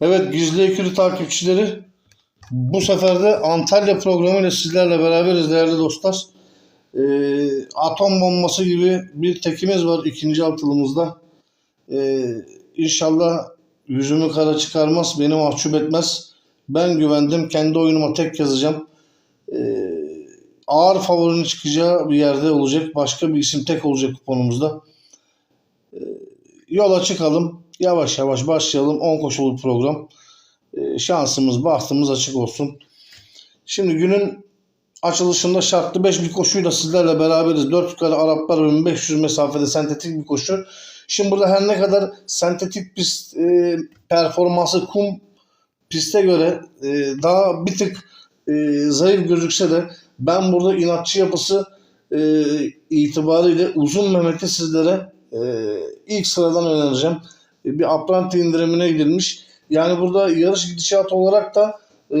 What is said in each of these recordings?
Evet Gizli Ekürü takipçileri bu sefer de Antalya programıyla sizlerle beraberiz değerli dostlar. Ee, atom bombası gibi bir tekimiz var ikinci altılımızda. Ee, inşallah yüzümü kara çıkarmaz, beni mahcup etmez. Ben güvendim, kendi oyunuma tek yazacağım. Ee, ağır favorinin çıkacağı bir yerde olacak. Başka bir isim tek olacak kuponumuzda. Ee, yola çıkalım. Yavaş yavaş başlayalım. 10 koşulu program. Ee, şansımız, bahtımız açık olsun. Şimdi günün açılışında şartlı 5 bir koşuyla sizlerle beraberiz. 4 yukarı Araplar 1500 mesafede sentetik bir koşu. Şimdi burada her ne kadar sentetik pist e, performansı kum piste göre e, daha bir tık e, zayıf gözükse de ben burada inatçı yapısı e, itibariyle uzun Mehmet'i sizlere e, ilk sıradan önereceğim. Bir apranti indirimine gidilmiş. Yani burada yarış gidişatı olarak da e,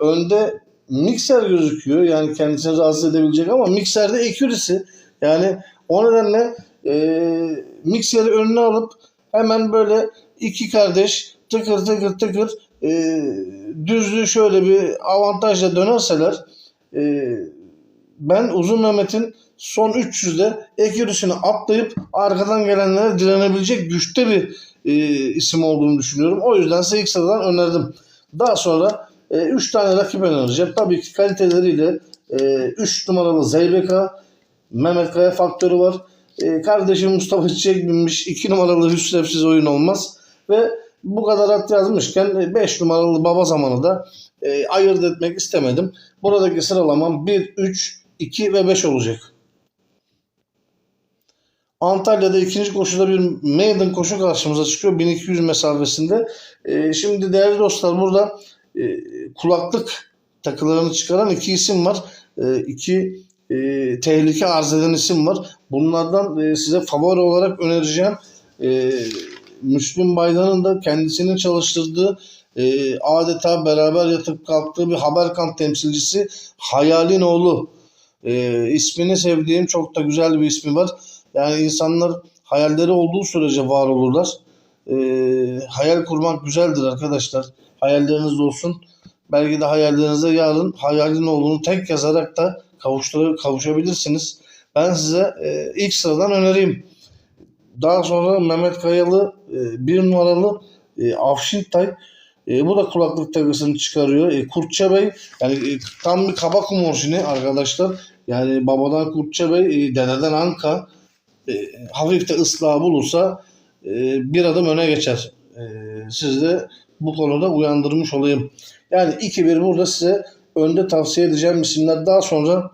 önde mikser gözüküyor. Yani kendisini rahatsız edebilecek ama mikserde ekürisi. Yani o nedenle e, mikseri önüne alıp hemen böyle iki kardeş tıkır tıkır tıkır e, düzlüğü şöyle bir avantajla dönerseler e, ben Uzun Mehmet'in son 300'de ekürüsünü atlayıp arkadan gelenlere direnebilecek güçte bir e, isim olduğunu düşünüyorum. O yüzden size önerdim. Daha sonra 3 tane rakip önereceğim. Tabii ki kaliteleriyle 3 numaralı Zeybeka, Mehmet Kaya faktörü var. E, kardeşim Mustafa Çiçek binmiş 2 numaralı Hüsrevsiz oyun olmaz. Ve bu kadar at yazmışken 5 numaralı baba zamanı da e, ayırt etmek istemedim. Buradaki sıralamam 1, 3, 2 ve 5 olacak. Antalya'da ikinci koşuda bir maiden koşu karşımıza çıkıyor 1200 mesafesinde. E, şimdi değerli dostlar burada e, kulaklık takılarını çıkaran iki isim var. E, iki e, tehlike arz eden isim var. Bunlardan size favori olarak önereceğim. Müslüm Baydan'ın da kendisinin çalıştırdığı adeta beraber yatıp kalktığı bir Haberkamp temsilcisi Hayal'in oğlu. İsmini sevdiğim çok da güzel bir ismi var. Yani insanlar hayalleri olduğu sürece var olurlar. E, hayal kurmak güzeldir arkadaşlar. Hayalleriniz olsun. Belki de hayallerinize yarın hayalin olduğunu tek yazarak da kavuştur kavuşabilirsiniz. Ben size e, ilk sıradan önereyim. Daha sonra Mehmet Kayalı e, bir numaralı e, Afşintay e, bu da kulaklık takısını çıkarıyor. E, Kurtça Bey yani e, tam bir kabakum orijini arkadaşlar. Yani babadan Kurtça Bey, e, dededen Anka. E, hafif de ıslah bulursa e, bir adım öne geçer. E, siz de bu konuda uyandırmış olayım. Yani 2-1 burada size önde tavsiye edeceğim isimler. Daha sonra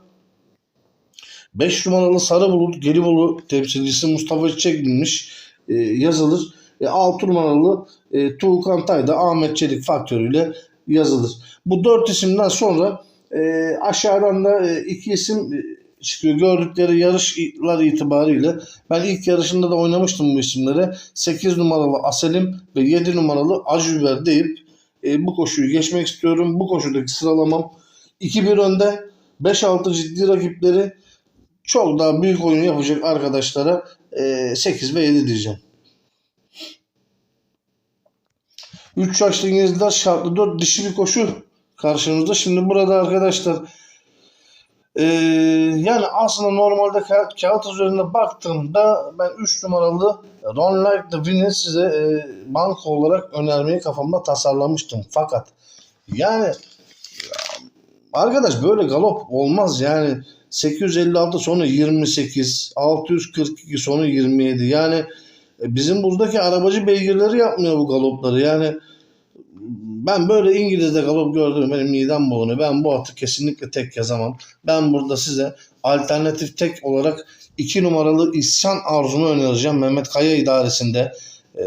5 numaralı Sarı Bulut Gelibolu temsilcisi Mustafa Çiçek binmiş e, yazılır. E, 6 numaralı e, Tuğkan Tay da Ahmet Çelik faktörüyle yazılır. Bu 4 isimden sonra e, aşağıdan da e, iki isim e, çıkıyor. Gördükleri yarışlar itibariyle ben ilk yarışında da oynamıştım bu isimlere. 8 numaralı Aselim ve 7 numaralı Ajüver deyip e, bu koşuyu geçmek istiyorum. Bu koşudaki sıralamam 2-1 önde 5-6 ciddi rakipleri çok daha büyük oyun yapacak arkadaşlara e, 8 ve 7 diyeceğim. 3 yaşlı İngilizler şartlı 4 dişi bir koşu karşımızda. Şimdi burada arkadaşlar ee, yani aslında normalde ka- kağıt üzerinde baktığımda ben 3 numaralı Don't Like the Win'i size e, banka olarak önermeyi kafamda tasarlamıştım. Fakat yani ya, arkadaş böyle galop olmaz yani. 856 sonu 28, 642 sonu 27 yani e, bizim buradaki arabacı beygirleri yapmıyor bu galopları. Yani ben böyle İngiliz'de galop gördüm benim midem bulunuyor. Ben bu atı kesinlikle tek yazamam. Ben burada size alternatif tek olarak 2 numaralı İsyan Arzu'nu önereceğim Mehmet Kaya idaresinde. Ee,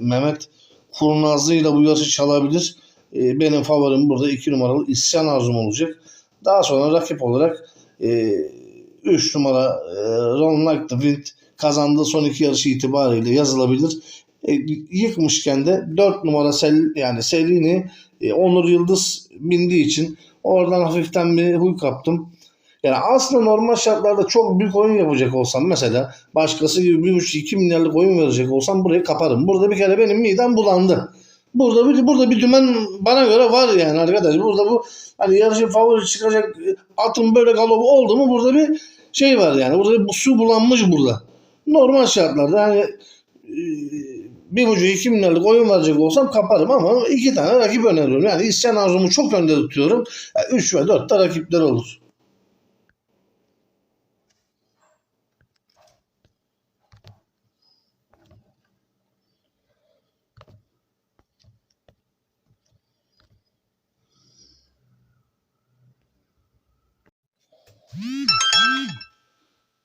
Mehmet kurnazlığıyla bu yarışı çalabilir. Ee, benim favorim burada 2 numaralı İsyan Arzum olacak. Daha sonra rakip olarak 3 e, numara e, Ron Like the Wind kazandığı son iki yarışı itibariyle yazılabilir. E, yıkmışken de 4 numara sel, yani Selini e, Onur Yıldız bindiği için oradan hafiften bir huy kaptım. Yani aslında normal şartlarda çok büyük oyun yapacak olsam mesela başkası gibi 1,5-2 milyarlık oyun verecek olsam burayı kaparım. Burada bir kere benim midem bulandı. Burada bir, burada bir dümen bana göre var yani arkadaş. Burada bu hani yarışın favori çıkacak atın böyle galobu oldu mu burada bir şey var yani. Burada bir su bulanmış burada. Normal şartlarda hani e, bir buçuk iki milyarlık oyun verecek olsam kaparım ama iki tane rakip öneriyorum. Yani isyan arzumu çok önde tutuyorum. Yani üç ve dört de rakipler olur.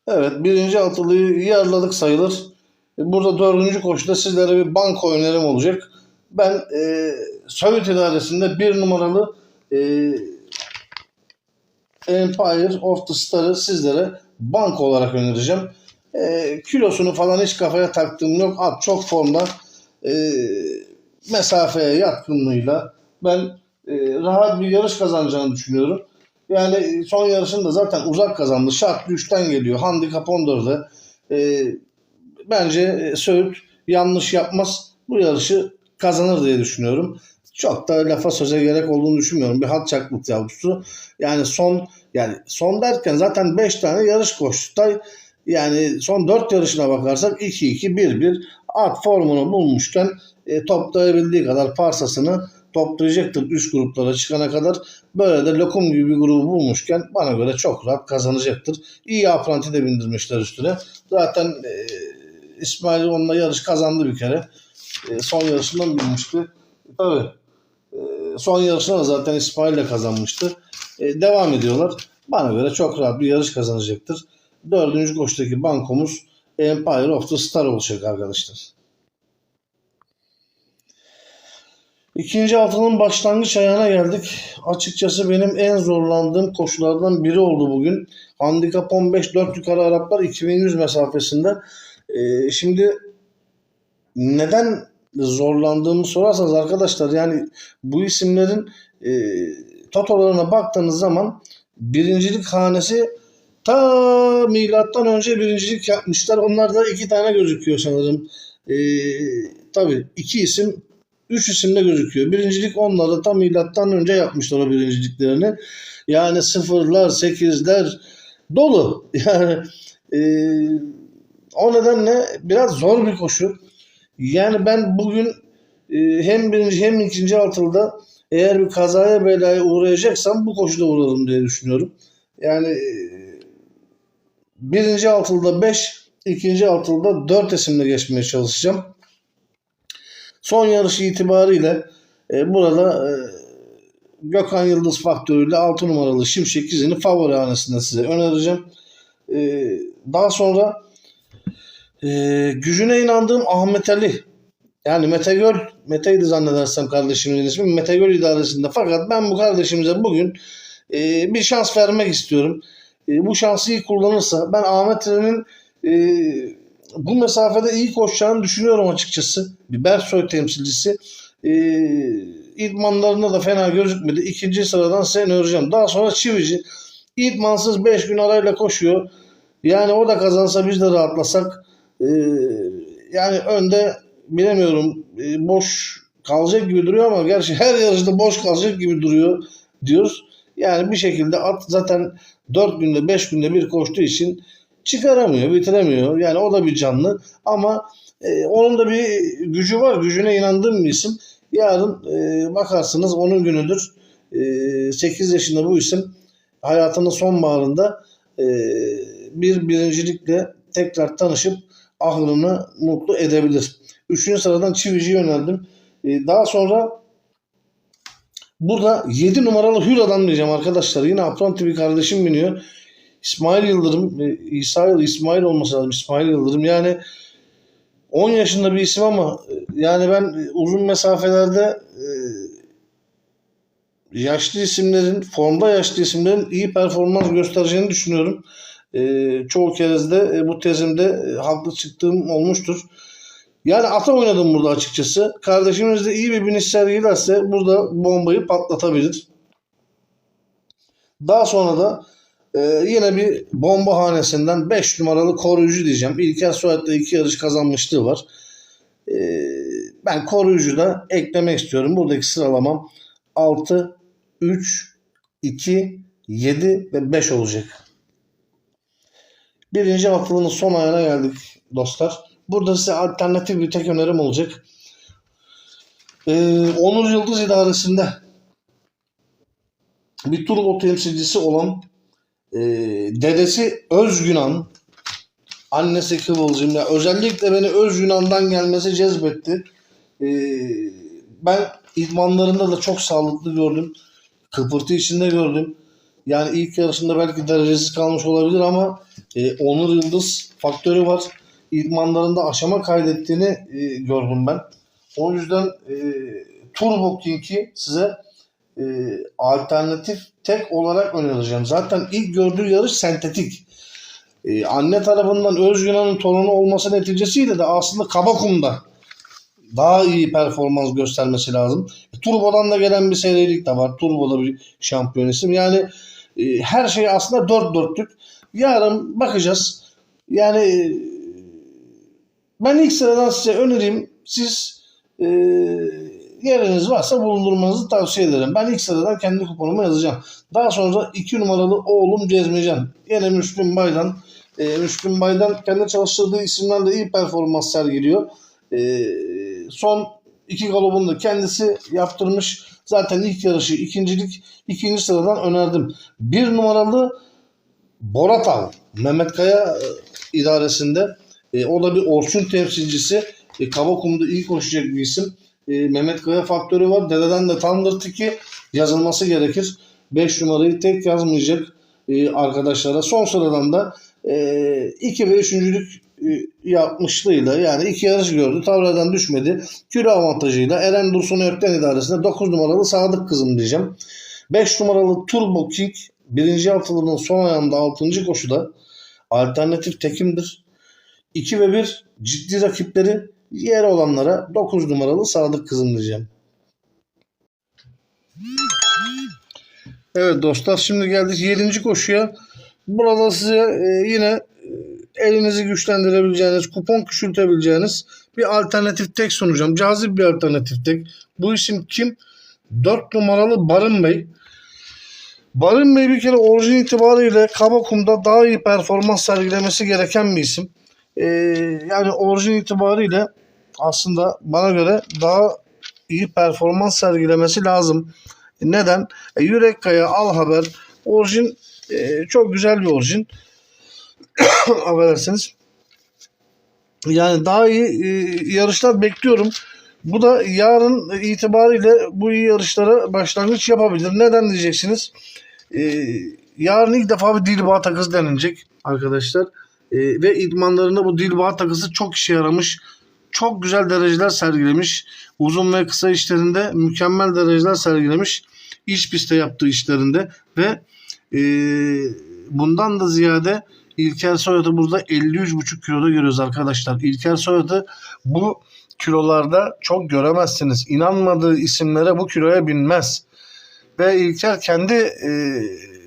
Evet birinci altılıyı yarladık sayılır. Burada dördüncü koşuda sizlere bir banko önerim olacak. Ben e, Söğüt idaresinde bir numaralı e, Empire of the Star'ı sizlere banko olarak önereceğim. E, kilosunu falan hiç kafaya taktığım yok. At çok formda. E, mesafeye yatkınlığıyla ben e, rahat bir yarış kazanacağını düşünüyorum. Yani son yarışını da zaten uzak kazandı. Şart 3'ten geliyor. Handikap 14'de. E, bence e, Söğüt yanlış yapmaz. Bu yarışı kazanır diye düşünüyorum. Çok da lafa söze gerek olduğunu düşünmüyorum. Bir hat çaklık yavrusu. Yani son yani son derken zaten 5 tane yarış koştu. Yani son 4 yarışına bakarsak 2-2-1-1 at formunu bulmuşken e, toplayabildiği kadar parsasını toplayacaktır üst gruplara çıkana kadar. Böyle de lokum gibi bir grubu bulmuşken bana göre çok rahat kazanacaktır. İyi apranti de bindirmişler üstüne. Zaten e, İsmail onunla yarış kazandı bir kere. E, son yarışından binmişti. Tabii. E, son yarışında da zaten İsmail ile kazanmıştı. E, devam ediyorlar. Bana göre çok rahat bir yarış kazanacaktır. Dördüncü koştaki bankomuz Empire of the Star olacak arkadaşlar. İkinci haftanın başlangıç ayağına geldik. Açıkçası benim en zorlandığım koşulardan biri oldu bugün. Handikap 15 4 yukarı Araplar 2100 mesafesinde. Ee, şimdi neden zorlandığımı sorarsanız arkadaşlar yani bu isimlerin e, totolarına baktığınız zaman birincilik hanesi ta milattan önce birincilik yapmışlar. Onlar da iki tane gözüküyor sanırım. Ee, tabii iki isim Üç isimde gözüküyor. Birincilik onları tam milattan önce yapmışlar o birinciliklerini. Yani sıfırlar, sekizler dolu. Yani e, o nedenle biraz zor bir koşu. Yani ben bugün e, hem birinci hem ikinci altılda eğer bir kazaya belaya uğrayacaksam bu koşuda uğrarım diye düşünüyorum. Yani e, birinci altılda 5, ikinci altılda 4 isimle geçmeye çalışacağım. Son yarış itibariyle e, burada e, Gökhan Yıldız faktörüyle 6 numaralı Şimşek izini favori hanesinde size önereceğim. E, daha sonra e, gücüne inandığım Ahmet Ali yani Metegöl, Mete'ydi zannedersem kardeşimin ismi. Metegöl idaresinde. Fakat ben bu kardeşimize bugün e, bir şans vermek istiyorum. E, bu şansı iyi kullanırsa ben Ahmet Ali'nin e, bu mesafede iyi koşacağını düşünüyorum açıkçası. Bir Bersoy temsilcisi. E, idmanlarında da fena gözükmedi. İkinci sıradan seni öreceğim. Daha sonra Çivici. İdmansız 5 gün arayla koşuyor. Yani o da kazansa biz de rahatlasak. E, yani önde bilemiyorum e, boş kalacak gibi duruyor ama gerçi her yarışta boş kalacak gibi duruyor diyoruz. Yani bir şekilde at zaten 4 günde 5 günde bir koştuğu için çıkaramıyor, bitiremiyor. Yani o da bir canlı ama e, onun da bir gücü var. Gücüne inandığım bir isim. Yarın e, bakarsınız onun günüdür. E, 8 yaşında bu isim hayatının sonbaharında e, bir birincilikle tekrar tanışıp ahlını mutlu edebilir. Üçüncü sıradan Çivici'ye yöneldim. E, daha sonra burada 7 numaralı Hür adam diyeceğim arkadaşlar. Yine Apranti bir kardeşim biniyor. İsmail Yıldırım, e, İsa İsmail olması lazım. İsmail Yıldırım yani 10 yaşında bir isim ama e, yani ben uzun mesafelerde e, yaşlı isimlerin, formda yaşlı isimlerin iyi performans göstereceğini düşünüyorum. Çoğu kez de bu tezimde haklı çıktığım olmuştur. Yani ata oynadım burada açıkçası. Kardeşimiz de iyi bir biniş sergilerse burada bombayı patlatabilir. Daha sonra da Ee, yine bir bomba hanesinden 5 numaralı koruyucu diyeceğim. İlker Soyat'ta iki yarış kazanmışlığı var. Ee, ben koruyucu da eklemek istiyorum. Buradaki sıralamam 6, 3, 2, 7 ve 5 olacak. Birinci haftanın son ayına geldik dostlar. Burada size alternatif bir tek önerim olacak. Ee, Onur Yıldız idaresinde bir turbo temsilcisi olan e, dedesi Özgünan, annesi Kıvılcım. Özellikle beni Özgünan'dan gelmesi cezbetti. E, ben idmanlarında da çok sağlıklı gördüm. Kıpırtı içinde gördüm. Yani ilk yarışında belki derecesiz kalmış olabilir ama e, Onur Yıldız faktörü var. İdmanlarında aşama kaydettiğini e, gördüm ben. O yüzden e, Turbo King'i size e, alternatif tek olarak önereceğim. Zaten ilk gördüğü yarış sentetik. E, anne tarafından Özgünan'ın torunu olması neticesiyle de aslında Kabakum'da daha iyi performans göstermesi lazım. E, Turbo'dan da gelen bir serilik de var. Turbo'da bir şampiyon isim. Yani e, her şey aslında dört dörtlük. Yarın bakacağız. Yani e, ben ilk sıradan size önereyim. Siz e, yeriniz varsa bulundurmanızı tavsiye ederim. Ben ilk sıradan kendi kuponumu yazacağım. Daha sonra 2 numaralı oğlum Cezmican. Yine Müslüm Bay'dan. E, Müslüm Bay'dan kendi çalıştırdığı isimlerle iyi performans sergiliyor. E, son iki galobunu da kendisi yaptırmış. Zaten ilk yarışı ikincilik ikinci sıradan önerdim. Bir numaralı Boratal. Mehmet Kaya e, idaresinde. E, o da bir Orçun temsilcisi. E, Kavakum'da iyi koşacak bir isim. E, Mehmet Kaya faktörü var. Dededen de Thunder'tı ki yazılması gerekir. 5 numarayı tek yazmayacak e, arkadaşlara. Son sıradan da 2 ve 3.lük e, yapmışlığıyla yani iki yarış gördü. Tavradan düşmedi. Kilo avantajıyla Eren Dursun Ökten idaresinde 9 numaralı Sadık kızım diyeceğim. 5 numaralı Turbo King birinci haftalığının son ayağında 6. koşuda alternatif tekimdir. 2 ve 1 ciddi rakipleri yer olanlara 9 numaralı Sadık kızım diyeceğim. Evet dostlar şimdi geldik 7. koşuya. Burada size e, yine e, elinizi güçlendirebileceğiniz, kupon küçültebileceğiniz bir alternatif tek sunacağım. Cazip bir alternatif tek. Bu isim kim? 4 numaralı Barın Bey. Barın Bey bir kere orijin itibariyle Kabakum'da daha iyi performans sergilemesi gereken bir isim. Ee, yani orijin itibariyle aslında bana göre daha iyi performans sergilemesi lazım. Neden? E, Yürek Kaya, Al Haber, orijin e, çok güzel bir orijin. Affedersiniz. Yani daha iyi e, yarışlar bekliyorum. Bu da yarın itibariyle bu iyi yarışlara başlangıç yapabilir. Neden diyeceksiniz? E, yarın ilk defa bir dilbağ takısı denilecek arkadaşlar. E, ve idmanlarında bu dilbağ takısı çok işe yaramış. Çok güzel dereceler sergilemiş. Uzun ve kısa işlerinde mükemmel dereceler sergilemiş. İç pistte yaptığı işlerinde ve e, bundan da ziyade İlker Soyat'ı burada 53,5 kiloda görüyoruz arkadaşlar. İlker Soyat'ı bu kilolarda çok göremezsiniz. İnanmadığı isimlere bu kiloya binmez. Ve İlker kendi e,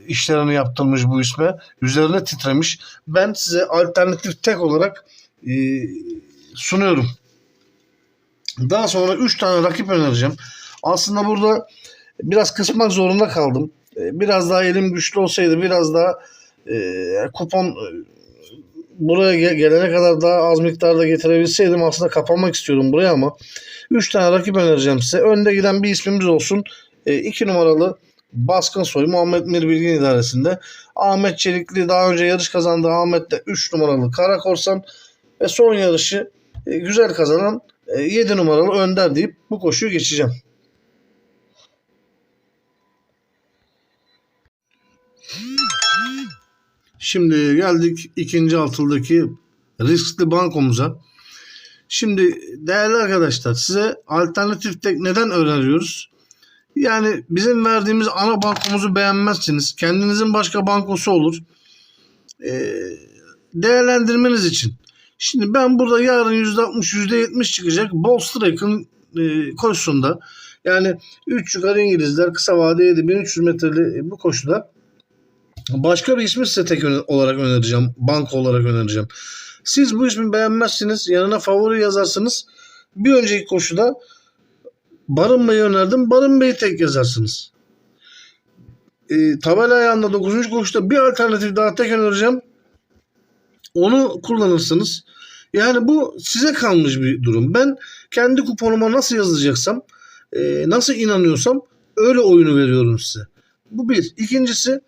işlerini yaptırmış bu isme. Üzerine titremiş. Ben size alternatif tek olarak e, sunuyorum. Daha sonra 3 tane rakip önereceğim. Aslında burada biraz kısmak zorunda kaldım. E, biraz daha elim güçlü olsaydı biraz daha e, kupon e, buraya ge- gelene kadar daha az miktarda getirebilseydim aslında kapanmak istiyorum buraya ama 3 tane rakip önereceğim size. Önde giden bir ismimiz olsun. 2 numaralı Baskın Soy Muhammed Mir Bilgin idaresinde. Ahmet Çelikli daha önce yarış kazandı. Ahmet de 3 numaralı Kara Korsan ve son yarışı e, güzel kazanan 7 numaralı Önder deyip bu koşuyu geçeceğim. Şimdi geldik ikinci altıldaki riskli bankomuza. Şimdi değerli arkadaşlar size alternatif tek neden öneriyoruz? Yani bizim verdiğimiz ana bankomuzu beğenmezsiniz. Kendinizin başka bankosu olur. Ee, değerlendirmeniz için. Şimdi ben burada yarın %60 %70 çıkacak Ball Strike'ın e, koşusunda yani 3 yukarı İngilizler kısa vade 7300 metreli bu koşuda Başka bir ismi size tek olarak önereceğim. Banka olarak önereceğim. Siz bu ismi beğenmezsiniz. Yanına favori yazarsınız. Bir önceki koşuda Barın Bey'i önerdim. Barın Bey'i tek yazarsınız. E, tabela ayağında 9. koşuda bir alternatif daha tek önereceğim. Onu kullanırsınız. Yani bu size kalmış bir durum. Ben kendi kuponuma nasıl yazacaksam, e, nasıl inanıyorsam öyle oyunu veriyorum size. Bu bir. İkincisi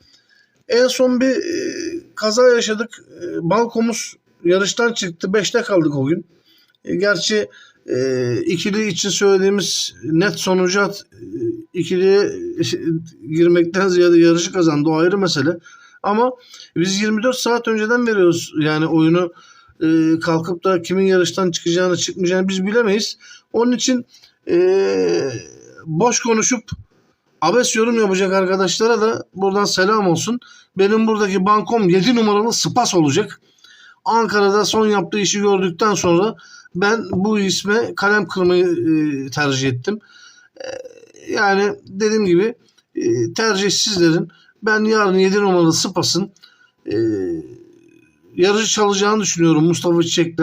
en son bir e, kaza yaşadık. E, balkomuz yarıştan çıktı. Beşte kaldık o gün. E, gerçi e, ikili için söylediğimiz net sonuca e, ikiliye girmekten ziyade yarışı kazandı. O ayrı mesele. Ama biz 24 saat önceden veriyoruz. Yani oyunu e, kalkıp da kimin yarıştan çıkacağını çıkmayacağını biz bilemeyiz. Onun için e, boş konuşup abes yorum yapacak arkadaşlara da buradan selam olsun. Benim buradaki bankom 7 numaralı Spas olacak. Ankara'da son yaptığı işi gördükten sonra ben bu isme kalem kırmayı e, tercih ettim. E, yani dediğim gibi e, tercih. Ben yarın 7 numaralı Spas'ın e, yarıcı çalacağını düşünüyorum Mustafa Çiçek'le.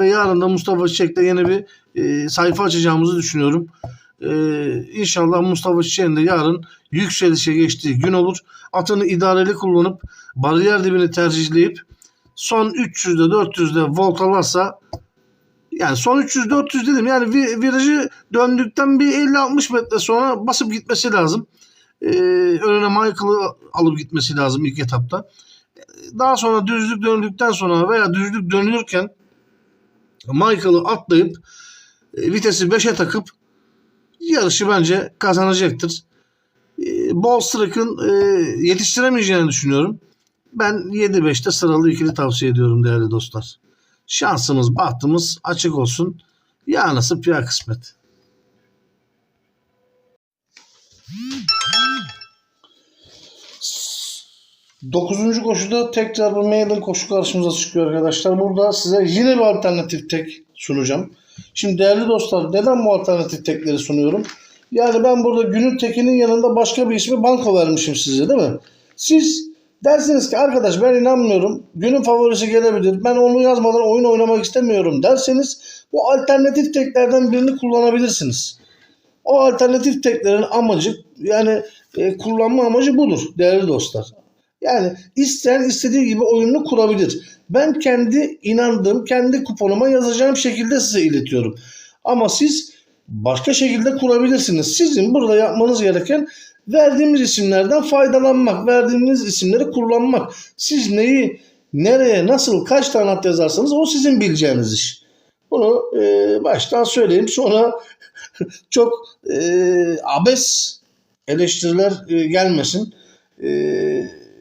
Ve yarın da Mustafa Çiçek'le yeni bir e, sayfa açacağımızı düşünüyorum. E, inşallah Mustafa Çiçek'in de yarın yükselişe geçtiği gün olur. Atını idareli kullanıp bariyer dibini tercihleyip son 300'de 400'de voltalarsa yani son 300-400 dedim yani vi- virajı döndükten bir 50-60 metre sonra basıp gitmesi lazım. Ee, önüne Michael'ı alıp gitmesi lazım ilk etapta. Daha sonra düzlük döndükten sonra veya düzlük dönülürken Michael'ı atlayıp e, vitesi 5'e takıp yarışı bence kazanacaktır. E, Bolstrak'ın e, yetiştiremeyeceğini düşünüyorum. Ben 7-5'te sıralı ikili tavsiye ediyorum değerli dostlar. Şansımız, bahtımız açık olsun. Ya nasip ya kısmet. Dokuzuncu koşuda tekrar bir maiden koşu karşımıza çıkıyor arkadaşlar. Burada size yine bir alternatif tek sunacağım. Şimdi değerli dostlar neden bu alternatif tekleri sunuyorum? Yani ben burada günün tekinin yanında başka bir ismi banko vermişim size değil mi? Siz dersiniz ki arkadaş ben inanmıyorum. Günün favorisi gelebilir. Ben onu yazmadan oyun oynamak istemiyorum derseniz bu alternatif teklerden birini kullanabilirsiniz. O alternatif teklerin amacı yani e, kullanma amacı budur değerli dostlar. Yani isteyen istediği gibi oyununu kurabilir. Ben kendi inandığım, kendi kuponuma yazacağım şekilde size iletiyorum. Ama siz başka şekilde kurabilirsiniz. Sizin burada yapmanız gereken verdiğimiz isimlerden faydalanmak, verdiğimiz isimleri kullanmak. Siz neyi, nereye, nasıl, kaç tane at yazarsanız o sizin bileceğiniz iş. Bunu e, baştan söyleyeyim. Sonra çok e, abes eleştiriler e, gelmesin. E,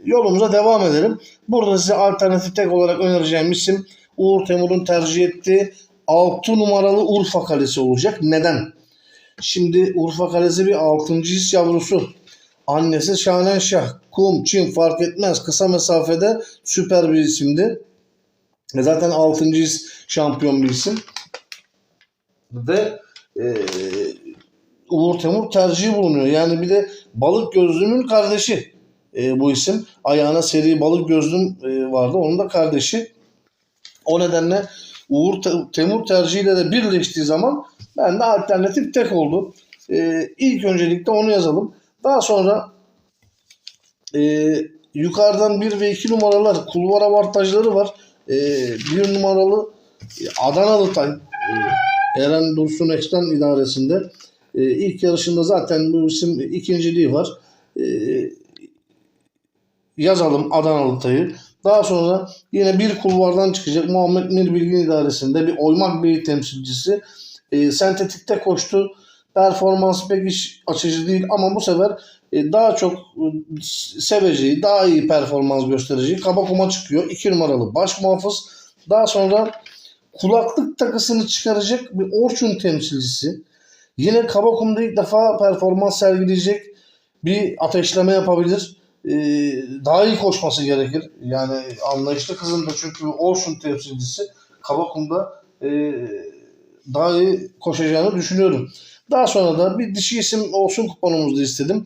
yolumuza devam edelim. Burada size alternatif tek olarak önereceğim isim Uğur Temur'un tercih ettiği 6 numaralı Urfa Kalesi olacak. Neden? Şimdi Urfa Kalesi bir 6. his yavrusu. Annesi Şanen Şah. Kum, Çin fark etmez. Kısa mesafede süper bir isimdi. E Zaten 6. his şampiyon bir isim. Ve e, Uğur Temur tercihi bulunuyor. Yani bir de balık gözlümün kardeşi e, bu isim. Ayağına seri balık gözlüm e, vardı. Onun da kardeşi. O nedenle Uğur Te- Temur tercihiyle de birleştiği zaman ben de alternatif tek oldu. E, ilk öncelikle onu yazalım. Daha sonra e, yukarıdan 1 ve 2 numaralar kulvar avantajları var. E, 1 numaralı e, Adanalı Tay e, Eren Dursun Eksten idaresinde. E, ilk yarışında zaten bu isim ikinciliği var. E, yazalım Adanalı Tay'ı. Daha sonra yine bir kulvardan çıkacak Muhammed Mir Bilgin idaresinde bir oymak bir temsilcisi. E, sentetikte koştu. Performans pek iş açıcı değil ama bu sefer e, daha çok e, seveceği, daha iyi performans göstereceği Kabakuma çıkıyor. 2 numaralı baş muhafız. Daha sonra kulaklık takısını çıkaracak bir Orçun temsilcisi. Yine Kabakum'da ilk defa performans sergileyecek bir ateşleme yapabilir. Ee, daha iyi koşması gerekir. Yani anlayışlı kızın da çünkü Orçun temsilcisi Kabakum'da e, daha iyi koşacağını düşünüyorum. Daha sonra da bir dişi isim olsun kuponumuzda istedim.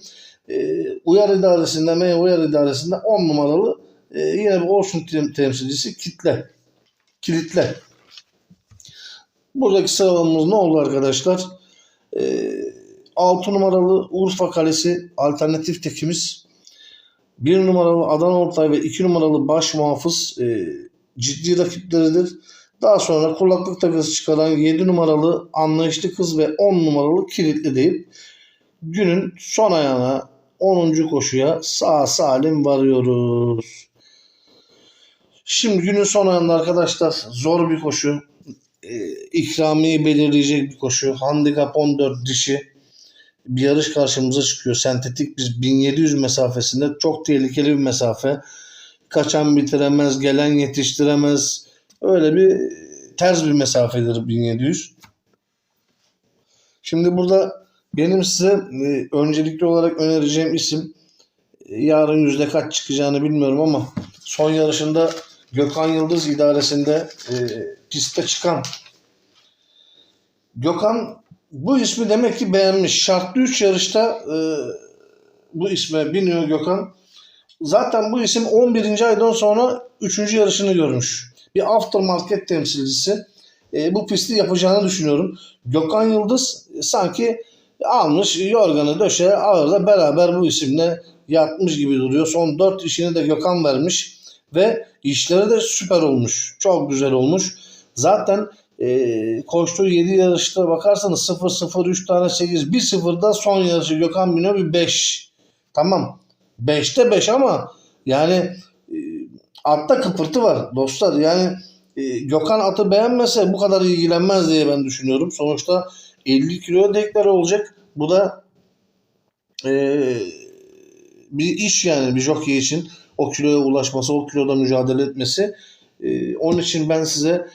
e, uyar idaresinde, meyve uyar idaresinde 10 numaralı e, yine bir olsun tem- temsilcisi kitle. Kilitle. Buradaki sıralamamız ne oldu arkadaşlar? E, 6 numaralı Urfa Kalesi alternatif tekimiz. 1 numaralı Adana Ortay ve 2 numaralı Baş Muhafız e, ciddi rakipleridir. Daha sonra kulaklık takısı çıkaran 7 numaralı Anlayışlı Kız ve 10 numaralı Kilitli deyip günün son ayağına 10. koşuya sağ salim varıyoruz. Şimdi günün son ayağında arkadaşlar zor bir koşu. E, belirleyecek bir koşu. Handikap 14 dişi bir yarış karşımıza çıkıyor. Sentetik biz 1700 mesafesinde çok tehlikeli bir mesafe. Kaçan bitiremez, gelen yetiştiremez. Öyle bir ters bir mesafedir 1700. Şimdi burada benim size e, öncelikli olarak önereceğim isim e, yarın yüzde kaç çıkacağını bilmiyorum ama son yarışında Gökhan Yıldız idaresinde e, piste çıkan Gökhan bu ismi demek ki beğenmiş. Şartlı 3 yarışta e, bu isme biniyor Gökhan. Zaten bu isim 11. aydan sonra 3. yarışını görmüş. Bir aftermarket temsilcisi. E, bu pisti yapacağını düşünüyorum. Gökhan Yıldız sanki almış yorganı döşe ağırda beraber bu isimle yatmış gibi duruyor. Son 4 işini de Gökhan vermiş ve işleri de süper olmuş. Çok güzel olmuş. Zaten e, koştuğu 7 yarışta bakarsanız 0 0 3 tane 8 1-0'da son yarışı Gökhan biniyor bir 5. Tamam. 5'te 5 ama yani altta kıpırtı var dostlar. Yani e, Gökhan atı beğenmese bu kadar ilgilenmez diye ben düşünüyorum. Sonuçta 50 kilo deklar olacak. Bu da e, bir iş yani bir jockey için o kiloya ulaşması, o kiloda mücadele etmesi. E, onun için ben size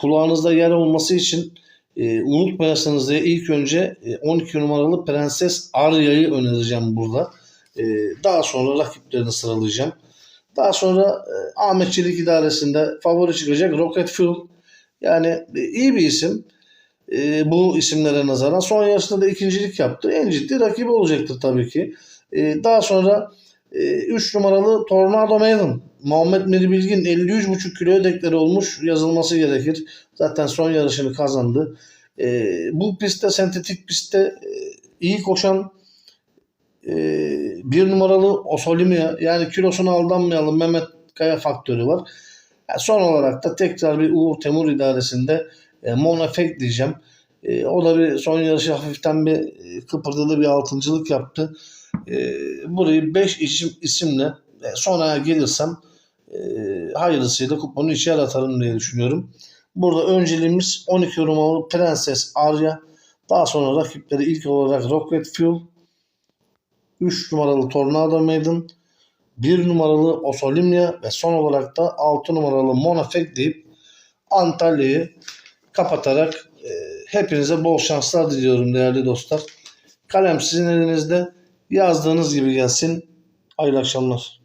kulağınızda yer olması için e, unutmayasınız diye ilk önce e, 12 numaralı Prenses Arya'yı önereceğim burada. E, daha sonra rakiplerini sıralayacağım. Daha sonra e, Ahmet Çelik idaresinde favori çıkacak Rocket Fuel. Yani e, iyi bir isim. E, bu isimlere nazaran. Son yarışında da ikincilik yaptı. En ciddi rakibi olacaktır tabii ki. E, daha sonra 3 numaralı Tornado Maiden. Muhammed Miri Bilgin 53,5 kiloya dekları olmuş. Yazılması gerekir. Zaten son yarışını kazandı. E, bu pistte, sentetik pistte e, iyi koşan e, bir numaralı Osolimia. Yani kilosuna aldanmayalım. Mehmet Kaya faktörü var. Yani son olarak da tekrar bir Uğur Temur idaresinde e, Mon Effect diyeceğim. E, o da bir son yarışı hafiften bir e, kıpırdadı bir altıncılık yaptı. E, burayı 5 isim, isimle e, sonra gelirsem e, hayırlısıyla kuponu içeri atarım diye düşünüyorum. Burada önceliğimiz 12 numaralı Prenses Arya. Daha sonra rakipleri ilk olarak Rocket Fuel, 3 numaralı Tornado Maiden, 1 numaralı Osolimya ve son olarak da 6 numaralı Monafek deyip Antalya'yı kapatarak e, hepinize bol şanslar diliyorum değerli dostlar. Kalem sizin elinizde. Yazdığınız gibi gelsin. Hayırlı akşamlar.